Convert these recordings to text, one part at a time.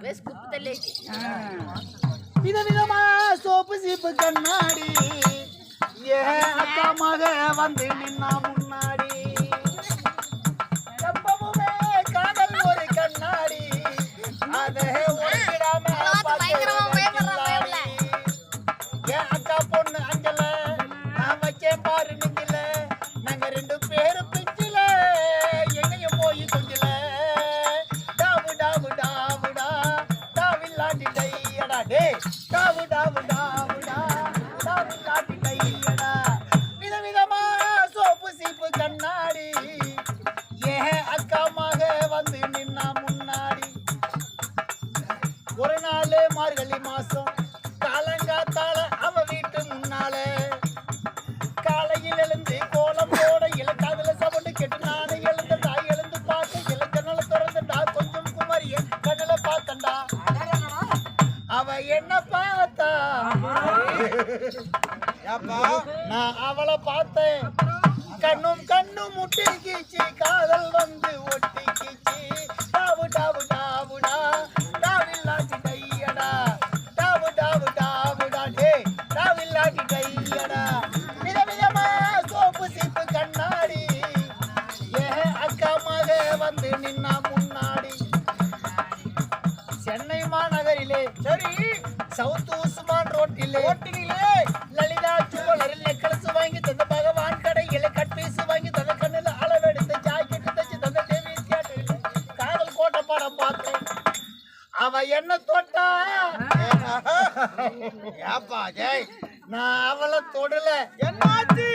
Ways குப்பு தள்ளியாச்சு விதவிதமா soap சீப்பு கண்ணாடி. ஏ அக்கா மக வந்து நின்னா நான் அவளை பார்த்தேன். கண்ணும் கண்ணும் முட்டிக்கிச்சு காதல் வந்து ஒட்டிக்கிச்சு. டாபு டாபு டாபுடா டாவில்லாட்டி டையடா. டாபு டாபு டாபுடா டே. டாவில்லாட்டி டையடா. விதவிதமா சோப்பு சீப்பு கண்ணாடி. ஏ அக்கா மக வந்து நின்னா முன்னாடி. சென்னை மாநகரிலே சரி சவுத் உஸ்மான் ரோட்டிலே. ரோட்டிலே. லலிதா ஜுவலரில் நெக்லஸ் வாங்கி தந்த பகவான் கடையில கட் பீஸ் வாங்கி தந்த கண்ணுல அளவெடுத்து ஜாக்கெட் தச்சு தந்த தேவி தியேட்டரில் காதல் கோட்டை படம் பார்த்தேன். அவ என்ன தொட்டா? ஏப்பா ஜெய் நான் அவளை தொடல. என்னாச்சு?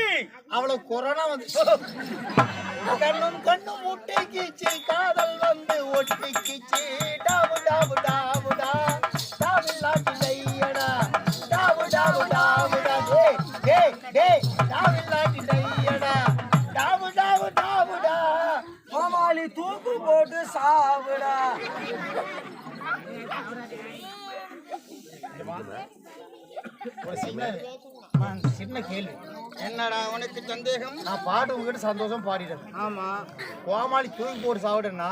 அவளை கொரோனா வந்து கண்ணும் கண்ணும் முட்டிக்கிச்சு காதல் வந்து ஒட்டிக்கிச்சு டே டே டாவில்லாட்டி டையடா டாவு டாவு டாவுடா தூக்கு போட்டு சாவுடா. சின்ன கேள்வி. என்னடா உனக்கு சந்தேகம்? நான் பாட்டு உங்ககிட்ட சந்தோஷம் பாடிட்டேன். ஆமா. கோமாளி தூக்கி போட்டு சாப்பிட்டேன்னா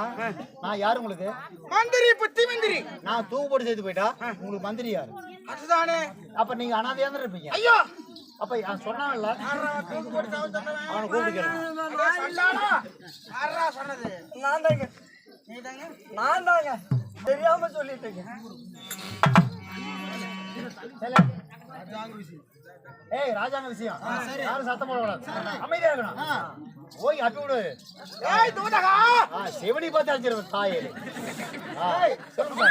நான் யாரு உங்களுக்கு? மந்திரி புத்தி மந்திரி. நான் தூக்கு போட்டு சேர்த்து போயிட்டா உங்களுக்கு மந்திரி யாரு? அதுதானே. அப்ப நீங்க அனாதையா இருப்பீங்க? ஐயோ! அப்ப அவன் சொன்னான்ல. அவனை கூப்பிட்டு சொன்னது? நான் தாங்க. நீ தாங்க நான் தாங்க. தெரியாம சொல்லிட்டேங்க ஏய் ராஜாங்க விஷயம். யாரும் சத்தம் போடக்கூடாது அமைதியா இருக்கணும். போய் அப்பி விடு. ஏய் தூதகா ஆ, செவிலி பார்த்து அடிச்சிருவேன் தாயே. சொல்லுங்க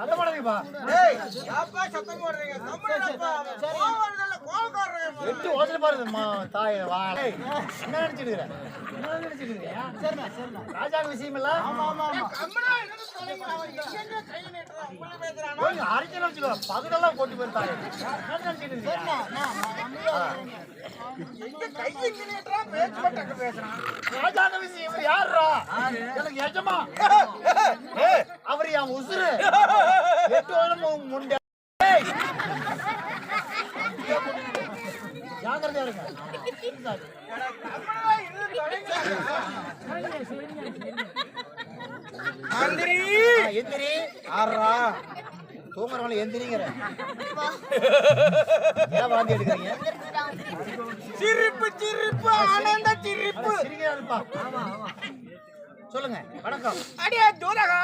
போடாதீங்கப்பா. ஏய் யாப்பா சத்தம் போடுறீங்க? கம்முனப்பா கோவர்தல்ல கோவக்காரங்க எட்டு ஓசல பாருங்க அம்மா, தாயே வா என்ன நினைச்சிட்டு இருக்கிற? என்ன நினைச்சிட்டு இருக்கிறியா? சரிண்ணா, சரிண்ணா. ராஜாங்க விஷயம் இல்ல கம்முனா இருந்து தொலைங்க அவன் எங்க கை நீட்டுறான்? உள்ள பேசுறானா? போய் அரைக்கணும் வச்சுக்கோ. பகுடெல்லாம் போட்டு போயிருந்தாங்க என்ன நினைச்சிட்டு இருக்கிறியா? எங்க கை எங்க நீட்டுறான் பேச்சு பட்டக்கு பேசுறான். ராஜாங்க விஷயம் யாருடா எனக்கு எஜமா. அவர் என் உசுரு எட்டு வருடம் முண்டை ஏய். ஜாக்கிரதையா இருங்க மந்திரி எந்திரி ஆறா தூங்குறவங்கள எந்திரிங்கிற ஏன் வாந்தி எடுக்கிறீங்க சிரிப்பு சிரிப்பு ஆனந்த சிரிப்பு சொல்லுங்க வணக்கம். அடியே தூதகா